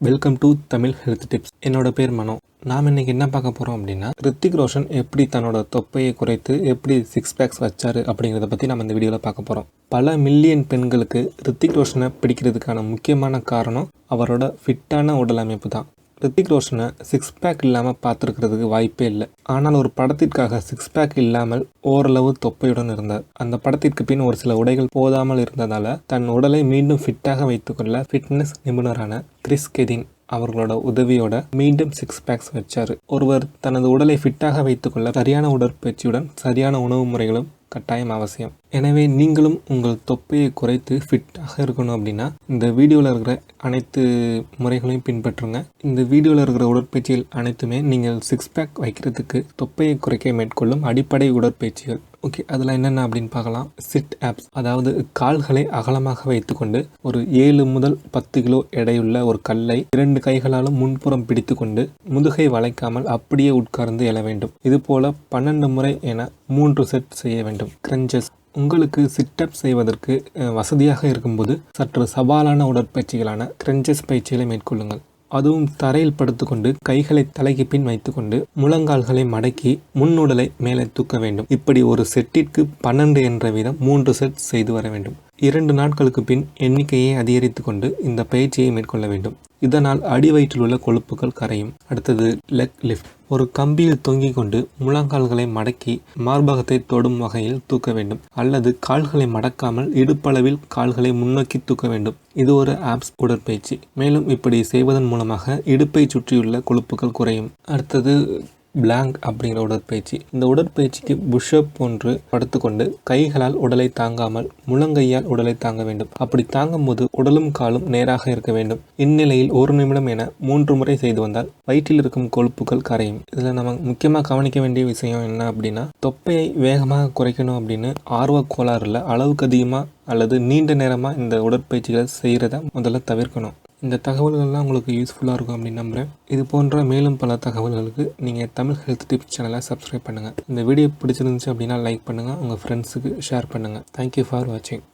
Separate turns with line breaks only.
Welcome to Tamil health tips என்னோட பேர் மனோ. நாம் இன்னைக்கு என்ன பார்க்க போகிறோம் அப்படின்னா ரித்திக் ரோஷன் எப்படி தன்னோட தொப்பையை குறைத்து எப்படி சிக்ஸ் பேக்ஸ் வச்சார் அப்படிங்கிறத பற்றி நம்ம இந்த வீடியோவில் பார்க்க போகிறோம் பல மில்லியன் பெண்களுக்கு ரித்திக் ரோஷனை பிடிக்கிறதுக்கான முக்கியமான காரணம் அவரோட ஃபிட்டான உடல் அமைப்பு தான். ரித்திக் ரோஷனை சிக்ஸ் பேக் இல்லாமல் பார்த்துருக்கிறதுக்கு வாய்ப்பே இல்லை. ஆனால் ஒரு படத்திற்காக சிக்ஸ் பேக் இல்லாமல் ஓரளவு தொப்பையுடன் இருந்தார். அந்த படத்திற்கு பின் ஒரு சில உடைகள் போதாமல் இருந்ததால் தன் உடலை மீண்டும் ஃபிட்டாக வைத்துக்கொள்ள ஃபிட்னஸ் நிபுணரான கிறிஸ் கெதின் அவர்களோட உதவியோட மீண்டும் சிக்ஸ் பேக்ஸ் வச்சார். ஒருவர் தனது உடலை ஃபிட்டாக வைத்துக்கொள்ள சரியான உடற்பயிற்சியுடன் சரியான உணவு முறைகளும் கட்டாயம் அவசியம். எனவே நீங்களும் உங்கள் தொப்பையை குறைத்து ஃபிட்டாக இருக்கணும் அப்படின்னா இந்த வீடியோவில் இருக்கிற அனைத்து முறைகளையும் பின்பற்றுங்க. இந்த வீடியோவில் இருக்கிற உடற்பயிற்சிகள் அனைத்துமே நீங்கள் சிக்ஸ் பேக் வைக்கிறதுக்கு தொப்பையை குறைக்க மேற்கொள்ளும் அடிப்படை உடற்பயிற்சிகள். ஓகே அதில் என்னென்ன அப்படின்னு பார்க்கலாம். சிட் ஆப்ஸ் அதாவது கால்களை அகலமாக வைத்துக்கொண்டு ஒரு ஏழு முதல் பத்து கிலோ எடையுள்ள ஒரு கல்லை இரண்டு கைகளாலும் முன்புறம் பிடித்துக்கொண்டு முதுகை வளைக்காமல் அப்படியே உட்கார்ந்து எழ வேண்டும். இது போல பன்னெண்டு முறை என மூன்று செட் செய்ய வேண்டும். கிரஞ்சஸ் உங்களுக்கு சிட்டப் செய்வதற்கு வசதியாக இருக்கும்போது சற்று சவாலான உடற்பயிற்சிகளான கிரஞ்சஸ் பயிற்சிகளை மேற்கொள்ளுங்கள். அதுவும் தரையில் படுத்துக்கொண்டு கைகளை தலைக்கு பின் வைத்துக்கொண்டு முழங்கால்களை மடக்கி முன்னுடலை மேலே தூக்க வேண்டும். இப்படி ஒரு செட்டிற்கு பன்னெண்டு என்ற வீதம் மூன்று செட் செய்து வர வேண்டும். இரண்டு நாட்களுக்கு பின் எண்ணிக்கையை அதிகரித்து கொண்டு இந்த பயிற்சியை மேற்கொள்ள வேண்டும். இதனால் அடி வயிற்றில் உள்ள கொழுப்புகள் கரையும். அடுத்தது லெக் லிஃப்ட் ஒரு கம்பியில் தொங்கிக் கொண்டு முழங்கால்களை மடக்கி மார்பகத்தை தொடும் வகையில் தூக்க வேண்டும். அல்லது கால்களை மடக்காமல் இடுப்பளவில் கால்களை முன்னோக்கி தூக்க வேண்டும். இது ஒரு ஆப்ஸ் உடற்பயிற்சி. மேலும் இப்படி செய்வதன் மூலமாக இடுப்பை சுற்றியுள்ள கொழுப்புகள் குறையும். அடுத்தது பிளாங்க் அப்படிங்கிற உடற்பயிற்சி. இந்த உடற்பயிற்சிக்கு புஷ்அப் போன்று படுத்துக்கொண்டு கைகளால் உடலை தாங்காமல் முழங்கையால் உடலை தாங்க வேண்டும். அப்படி தாங்கும் போது உடலும் காலும் நேராக இருக்க வேண்டும். இந்நிலையில் ஒரு நிமிடம் என மூன்று முறை செய்து வந்தால் வயிற்றில் இருக்கும் கொழுப்புகள் கரையும். இதில் நம்ம முக்கியமாக கவனிக்க வேண்டிய விஷயம் என்ன அப்படின்னா தொப்பையை வேகமாக குறைக்கணும் அப்படின்னு ஆர்வ கோளாறுல அளவுக்கு அதிகமாக அல்லது நீண்ட நேரமாக இந்த உடற்பயிற்சிகளை செய்கிறத முதல்ல தவிர்க்கணும். இந்த தகவல்கள்லாம் உங்களுக்கு யூஸ்ஃபுல்லாக இருக்கும் அப்படின்னு நம்புகிறேன் இது போன்ற மேலும் பல தகவல்களுக்கு நீங்கள் தமிழ் ஹெல்த் டிப்ஸ் சேனலை சப்ஸ்கிரைப் பண்ணுங்கள் இந்த வீடியோ பிடிச்சிருந்துச்சு அப்படின்னா லைக் பண்ணுங்கள் உங்கள் ஃப்ரெண்ட்ஸுக்கு ஷேர் பண்ணுங்கள் தேங்க்யூ ஃபார் வாட்சிங்